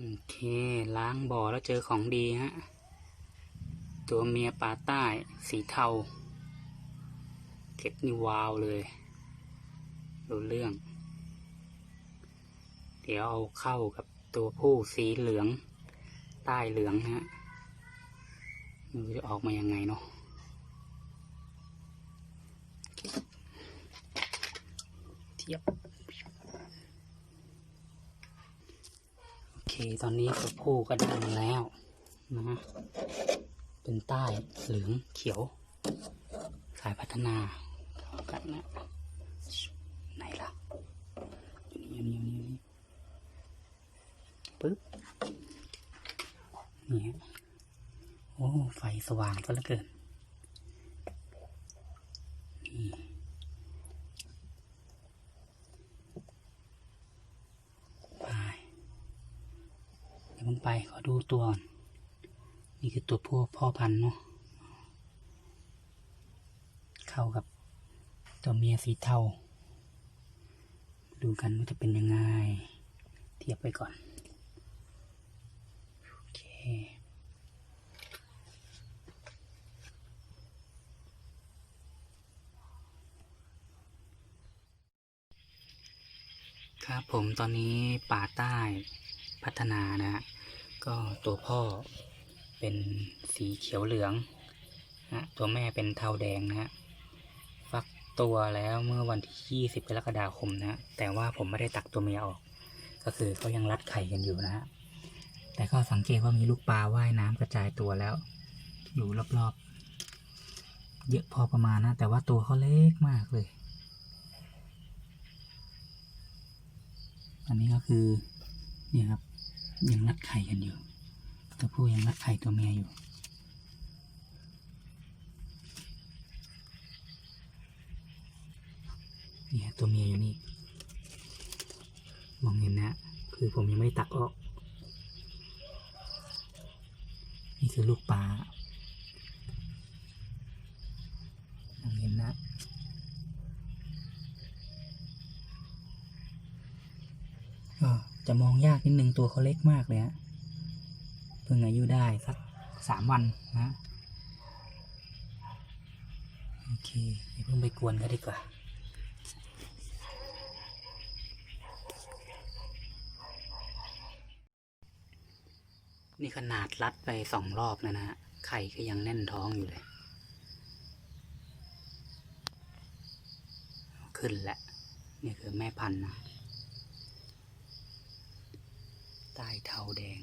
โอเค ล้างบ่อแล้วเจอของดีฮะ ตัวเมียปลาใต้สีเทา เก็ดนี่วาวเลยรู้เรื่อง เดี๋ยวเอาเข้ากับตัวผู้สีเหลือง ใต้เหลืองฮะมันจะออกมายังไงเนาะเทียบ โอเค ตอนนี้ตัวผู้ก็ดังแล้วนะฮะเป็นใต้เหลืองเขียว สายพัฒนาเข้ากันนะไหนล่ะอยู่นี่อยู่นี่อยู่นี่ปึ๊บนี่ฮะโอ้ไฟสว่างก็เหลือเกิน ไป เดี๋ยวมึงไปขอดูตัวนนี่คือตัวพ่อพ่อพันธุ์เนาะเข้ากับตัวเมียสีเทาดูกันว่าจะเป็นยังไง เทียบไปก่อน โอเคครับผมตอนนี้ป่าใต้พัฒนานะฮะ ก็ตัวพ่อเป็นสีเขียวเหลืองนะตัวแม่เป็นเทาแดงนะฮะฟักตัวแล้วเมื่อวันที่20กรกฎาคมนะแต่ว่าผมไม่ได้ตักตัวเมียออก ก็คือเขายังรัดไข่กันอยู่นะฮะแต่ก็สังเกตว่ามีลูกปลาว่ายน้ำกระจายตัวแล้ว อยู่รอบๆ เยอะพอประมาณนะ แต่ว่าตัวเขาเล็กมากเลย อันนี้ก็คือ เนี่ยครับ ยังรัดไข่กันอยู่ ตัวผู้ยังรัดไข่ตัวเมียอยู่เนี่ยตัวเมียอยู่นี่ มองเห็นนะ คือผมยังไม่ตักออก นี่คือลูกปลามองเห็นนะก็ จะมองยากนิดนึงตัวเขาเล็กมากเลยฮะเพิ่งอายุได้สักสามวันนะโอเคเพิ่งไปกวนเขาดีกว่านี่ขนาดรัดไปสองรอบนะฮะไข่ก็ยังแน่นท้องอยู่เลย ขึ้นแหละ นี่คือแม่พันธุ์นะ ใต้เทาแดง